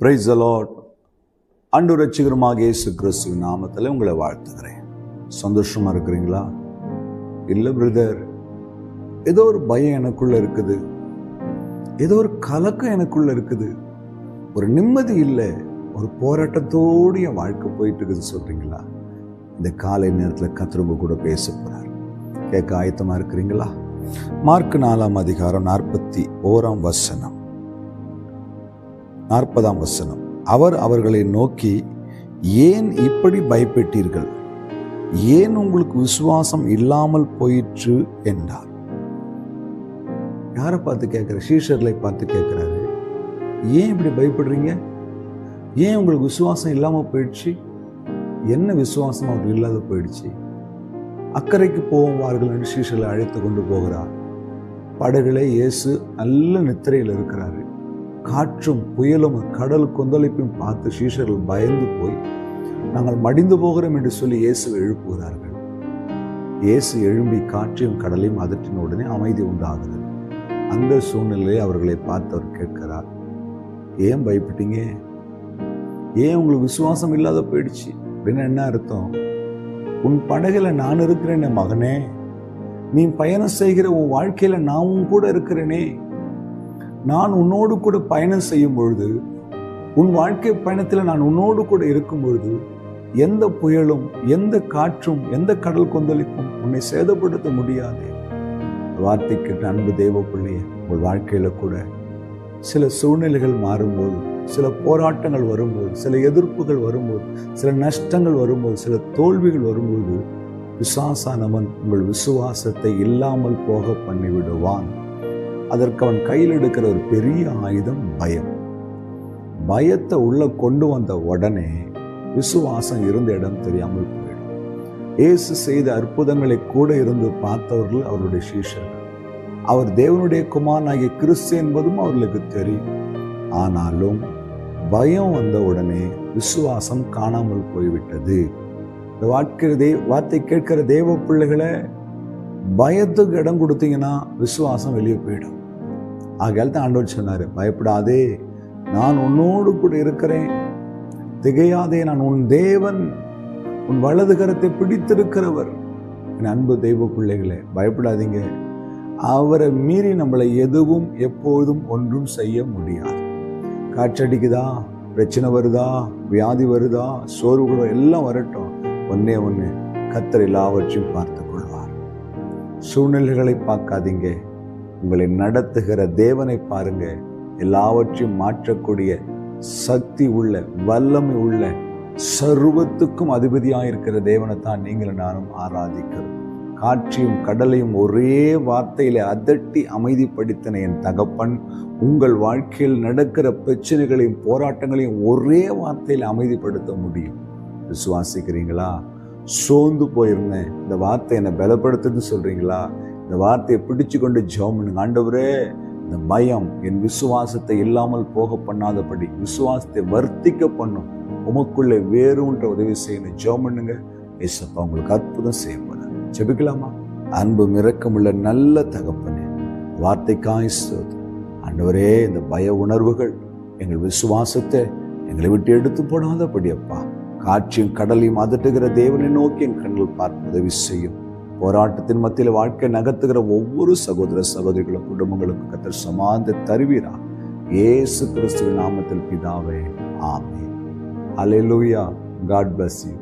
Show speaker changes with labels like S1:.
S1: Price allot and ரட்சிகரமாக இயேசு கிறிஸ்து நாமத்தில் உங்களை வாழ்த்துகிறேன். சந்தோஷமாக இருக்கிறீங்களா? இல்லை பிரதர் ஏதோ ஒரு பயம் எனக்குள்ளே இருக்குது. ஏதோ ஒரு கலக்கம் எனக்குள்ளே இருக்குது. ஒரு நிம்மதி இல்லை. ஒரு போராட்டத்தோடு என் வாழ்க்கை போயிட்டு இருக்குது சொல்கிறீங்களா இந்த காலை நேரத்தில் கத்திரங்க கூட பேச போகிறார் கேட்க ஆயத்தமாக இருக்கிறீங்களா? மார்க் நாலாம் அதிகாரம் நாற்பத்தி ஓராம் வசனம். நாற்பதாம் வசனம். அவர் அவர்களை நோக்கி ஏன் இப்படி பயப்பட்டீர்கள்? ஏன் உங்களுக்கு விசுவாசம் இல்லாமல் போயிற்று? என்றார். யாரை பார்த்து கேட்குற சீஷர்களை பார்த்து கேட்குறாரு. ஏன் இப்படி பயப்படுறீங்க? ஏன் உங்களுக்கு விசுவாசம் இல்லாமல் போயிடுச்சு? என்ன விசுவாசம் அவருக்கு இல்லாத போயிடுச்சு? அக்கறைக்கு போவார்கள் என்று சீஷர்களை அழைத்து கொண்டு போகிறார். படகுல இயேசு நல்ல நித்திரையில் இருக்கிறாரு. காற்றும் புயலும் கடல் கொந்தளிப்பும் பார்த்து சீஷர்கள் பயந்து போய் நாங்கள் மடிந்து போகிறோம் என்று சொல்லி இயேசுவை எழுப்புகிறார்கள். இயேசு எழும்பி காற்றையும் கடலையும் அதற்றின உடனே அமைதி உண்டாகிறது. அந்த சூழ்நிலையை அவர்களை பார்த்து அவர் கேட்கிறார் ஏன் பயப்பட்டீங்க? ஏன் உங்களுக்கு விசுவாசம் இல்லாத போயிடுச்சு? அப்படின்னு என்ன அர்த்தம்? உன் படகுல நான் இருக்கிறேன் என் மகனே. நீ பயணம் செய்கிற உன் வாழ்க்கையில நான் கூட இருக்கிறேனே. நான் உன்னோடு கூட பயணம் செய்யும் பொழுது உன் வாழ்க்கை பயணத்தில் நான் உன்னோடு கூட இருக்கும் பொழுது எந்த புயலும் எந்த காற்றும் எந்த கடல் கொந்தளிப்பும் உன்னை சேதப்படுத்த முடியாது. வார்த்தைக்கு அன்பு தெய்வ பிள்ளையே உங்கள் வாழ்க்கையில் கூட சில சூழ்நிலைகள் மாறும்போது சில போராட்டங்கள் வரும்போது சில எதிர்ப்புகள் வரும்போது சில நஷ்டங்கள் வரும்போது சில தோல்விகள் வரும்போது விசுவாசானவன் உங்கள் விசுவாசத்தை இல்லாமல் போக பண்ணிவிடுவான். அதற்கு அவன் கையில் எடுக்கிற ஒரு பெரிய ஆயுதம் பயம். பயத்தை உள்ள கொண்டு வந்த உடனே விசுவாசம் இருந்த இடம் தெரியாமல் போயிடும். இயேசு செய்த அற்புதங்களை கூட இருந்து பார்த்தவர்கள் அவருடைய சீஷர்கள். அவர் தேவனுடைய குமாரனாகிய கிறிஸ்து என்பதும் அவர்களுக்கு தெரியும். ஆனாலும் பயம் வந்த உடனே விசுவாசம் காணாமல் போய்விட்டது. இந்த வாட்கிற தே வார்த்தை கேட்கிற தேவ பிள்ளைகளை பயத்துக்கு இடம் கொடுத்தீங்கன்னா விசுவாசம் வெளியே போயிடும். ஆகையால் தான் ஆண்டவர் சொன்னார் பயப்படாதே நான் உன்னோடு கூட இருக்கிறேன். திகையாதே நான் உன் தேவன் உன் வலது கரத்தை பிடித்திருக்கிறவர். என் அன்பு தெய்வ பிள்ளைகளே பயப்படாதீங்க. அவரை மீறி நம்மளை எதுவும் எப்போதும் ஒன்றும் செய்ய முடியாது. காற்றடிக்குதா? பிரச்சனை வருதா? வியாதி வருதா? சோர்வுகளோ எல்லாம் வரட்டும். ஒன்னே ஒன்று கத்தர் எல்லாவற்றையும் பார்த்து கொள்வார் சூழ்நிலைகளை பார்க்காதீங்க. உங்களை நடத்துகிற தேவனை பாருங்க. எல்லாவற்றையும் மாற்றக்கூடிய சக்தி உள்ள வல்லமை உள்ள சர்வத்துக்கும் அதிபதியாக இருக்கிற தேவனை தான் நீங்களும் நானும் ஆராதிக்கிறோம். காற்றையும் கடலையும் ஒரே வார்த்தையில் அதட்டி அமைதிப்படுத்தின என் தகப்பன் உங்கள் வாழ்க்கையில் நடக்கிற பிரச்சனைகளையும் போராட்டங்களையும் ஒரே வார்த்தையில் அமைதிப்படுத்த முடியும். விசுவாசிக்கிறீங்களா? சோர்ந்து போயிருந்தேன். இந்த வார்த்தை என்னை பலப்படுத்துன்னு சொல்றீங்களா? இந்த வார்த்தையை பிடிச்சு கொண்டு ஜெபம் பண்ணுங்க. ஆண்டவரே இந்த பயம் என் விசுவாசத்தை இல்லாமல் போக பண்ணாதபடி விசுவாசத்தை வர்த்திக்க பண்ணும். உமக்குள்ளே வேறுன்ற உதவி செய்யணும் ஜெபம் பண்ணுங்க. ஏசப்பா உங்களுக்கு அற்புதம் செய்யப்படும் ஜெபிக்கலாமா? அன்பு மிரக்கமுள்ள நல்ல தகப்பனே வார்த்தைக்காய் ஆண்டவரே இந்த பய உணர்வுகள் எங்கள் விசுவாசத்தை எங்களை விட்டு எடுத்து போடாதபடி அப்பா. காற்றையும் கடலையும் அதட்டுகிற தேவனை நோக்கி என் கண்கள் பார்த்து உதவி செய்யும். போராட்டத்தின் மத்தியில் வாழ்க்கை நகர்த்துகிற ஒவ்வொரு சகோதர சகோதரிகளும் குடும்பங்களுக்கு கத்தர் சமாந்த தருவீரா? ஏசு கிறிஸ்துவின் நாமத்தில் பிதாவே ஆமே அலையலூயா காட் பிளஸ் யூ